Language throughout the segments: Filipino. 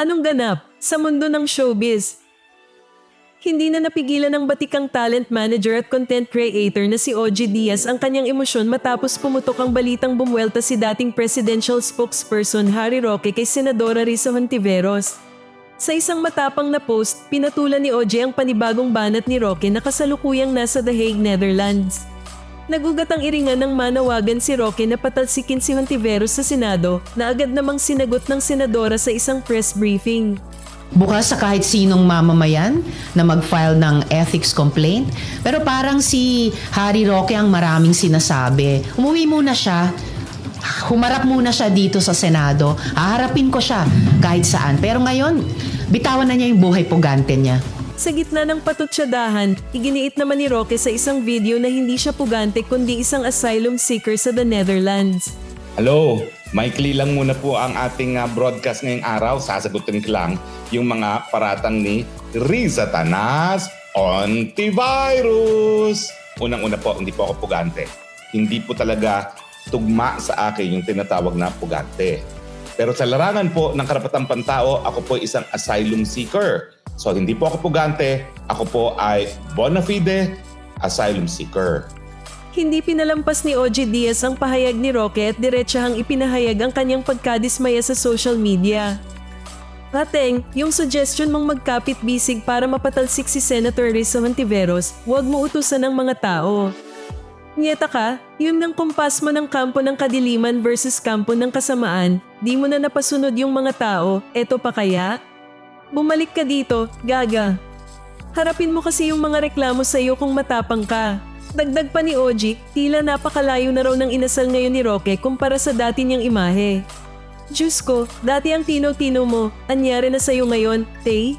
Anong ganap sa mundo ng showbiz? Hindi na napigilan ng batikang talent manager at content creator na si OG Diaz ang kanyang emosyon matapos pumutok ang balitang bumwelta si dating presidential spokesperson Harry Roque kay Senadora Risa Hontiveros. Sa isang matapang na post, pinatulan ni OJ ang panibagong banat ni Roque na kasalukuyang nasa The Hague, Netherlands. Nagugat ang iringan ng manawagan si Roque na patalsikin si Hontiveros sa Senado na agad namang sinagot ng senadora sa isang press briefing. bukas sa kahit sinong mamamayan na mag-file ng ethics complaint. Pero parang si Harry Roque ang maraming sinasabi. Umuwi muna siya. Humarap muna siya dito sa Senado. Haharapin ko siya kahit saan. Pero ngayon, bitawan na niya yung buhay pugante niya. Sa gitna ng patutsadahan, iginiit naman ni Roque sa isang video na hindi siya pugante kundi isang asylum seeker sa the Netherlands. Hello, maikli lang muna po ang ating ah, broadcast ngayong araw. Sasagutin ko lang yung mga paratang ni Riza Tanas Antivirus. Unang-una po, hindi po ako pugante. Hindi po talaga tugma sa akin yung tinatawag na pugante. Pero sa larangan po ng karapatang pantao, ako po isang asylum seeker. So hindi po ako pugante, ako po ay bona fide asylum seeker. Hindi pinalampas ni OG Diaz ang pahayag ni Roque at diretsahang ipinahayag ang kanyang pagkadismaya sa social media. Rateng, yung suggestion mong magkapit bisig para mapatalsik si Senator Rizzo Hontiveros, huwag mo utusan ng mga tao. Nyeta ka, yun ng kumpas mo ng kampo ng kadiliman versus kampo ng kasamaan, di mo na napasunod yung mga tao, eto pa kaya? Bumalik ka dito, gaga. Harapin mo kasi yung mga reklamo sa iyo kung matapang ka. Dagdag pa ni Oji, tila napakalayo na raw ng inasal ngayon ni Roque kumpara sa dati niyang imahe. Diyos ko, dati ang tino-tino mo, anyari na sa'yo ngayon, Tay?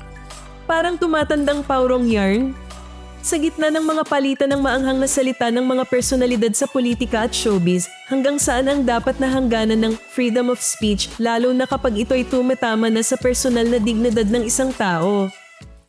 Parang tumatandang paurong yarn. Sa gitna ng mga palitan ng maanghang na salita ng mga personalidad sa politika at showbiz, hanggang saan ang dapat na hangganan ng freedom of speech lalo na kapag ito'y tumatama na sa personal na dignidad ng isang tao.